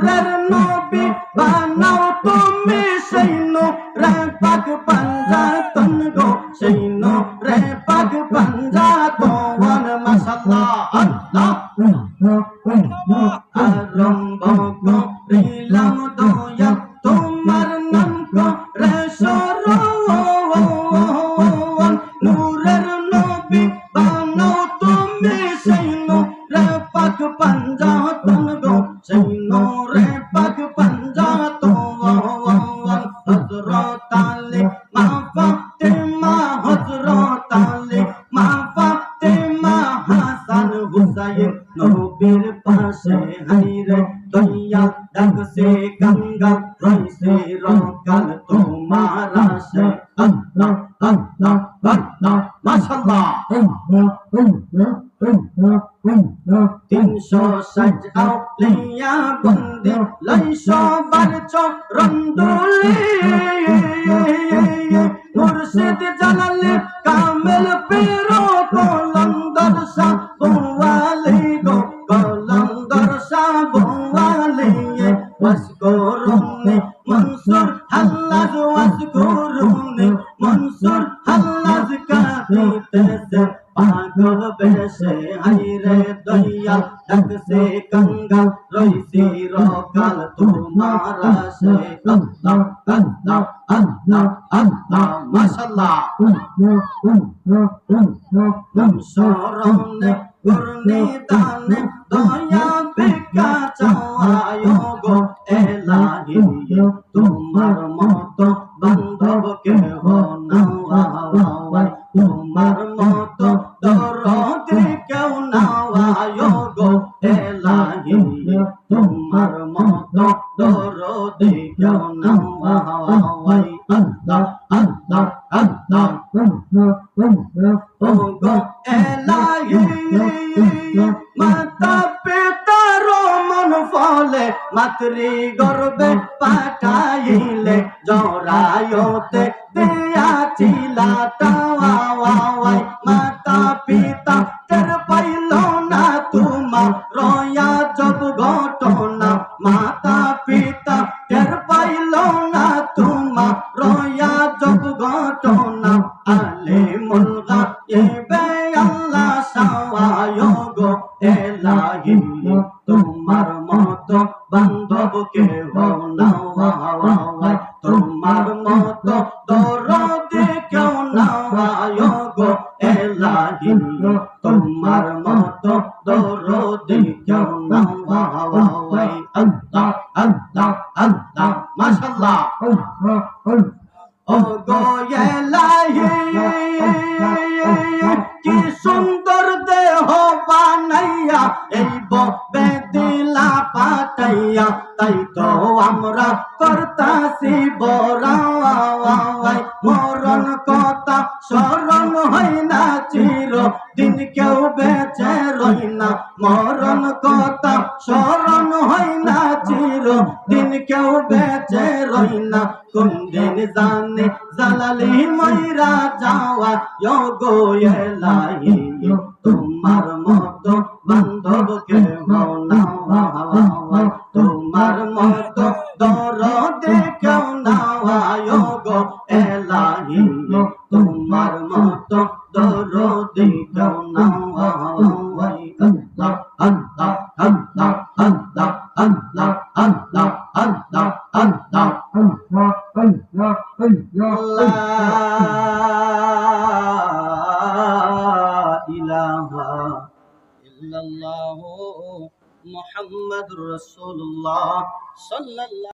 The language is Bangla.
নূরের নবী বানাও তুমি সেই নূরে পাক পাঞ্জাতন গো, সেই নূরে পাক পাঞ্জাতন। মাশাআল্লাহ। আল্লাহ আরম্ভ করিলাম দয়া তোমার নাম করে সরণ নূরের পাক পাঞ্জাতন হযরত আলী মা ফাতেমা হযরত আলী মা ফাতেমা হাসান হুসাইন নবীর পাশে হাইরে দইয়া ডাকছে গঙ্গা রইছে রকাল তোমার আসে মাশাল্লাহ তিনশো সাজাও লইয়া বন্দে লইশ বার চরণ দোলে মুর্শিদ জালালে কামেল পেরো কলন্দর শাহ বুয়ালে গো কলন্দর শাহ বুয়ালে ওয়াজ করুনে মনসুর আল্লাহ ওয়াজ করুনে বেশে হাইরে দইয়া ডাকছে গঙ্গা রইছি রকাল তোমার আসে। আল্লাহ আল্লাহ আল্লাহ আল্লাহ মাশাআল্লাহ। শরণে করুণী দানে দয়া ভিক্ষা চাওয়ায় গো। এলাহি তোমার মতো বান্ধব কেহ নাওয়ায় তোমার তোমার মতো দরদি কেউ নাওয়ায় আল্লাহ আল্লাহ আল্লাহ ও গো মাতা পিতার মন ফলে মাতৃ গর্বে পাঠাইলে জরায়তে দিয়াছিলা টাওয়াই মাতা পিতা বান্ধব কে নাওয়ায় তোমার মতো দরদে কেউ নাওয়ায় গো এলাহি তোমার মতো দরদে কেউ নাওয়ায় আল্লাহ আল্লাহ আল্লাহ, মাশাআল্লাহ। ও গো এলাহি, কি সুন্দর দেহ বানাইয়া এই ববে পাঠাইয়া তাই তো আমরা করতাছি বড়াওয়াই মরণ কথা স্মরণ হয় না চির, দিন কেউ বেঁচে রই না। মরণ কথা স্মরণ হয় না চির, দিন কেউ বেঁচে রই না। কোন দিন জানে জালালি ময়রা যাওয়া গো এলাহি, তোমার মতো বান্ধব কে না। মতো দরদে কেউ না গো এলাহি তোমার মতো দরদে কেউ না আল্লাহ আল্লাহ আল্লাহ আল্লাহ আল্লাহ আল্লাহ আল্লাহ আল্লাহ ইলাহা ইল্লাল্লাহু মুহাম্মাদুর রাসূলুল্লাহ صلى الله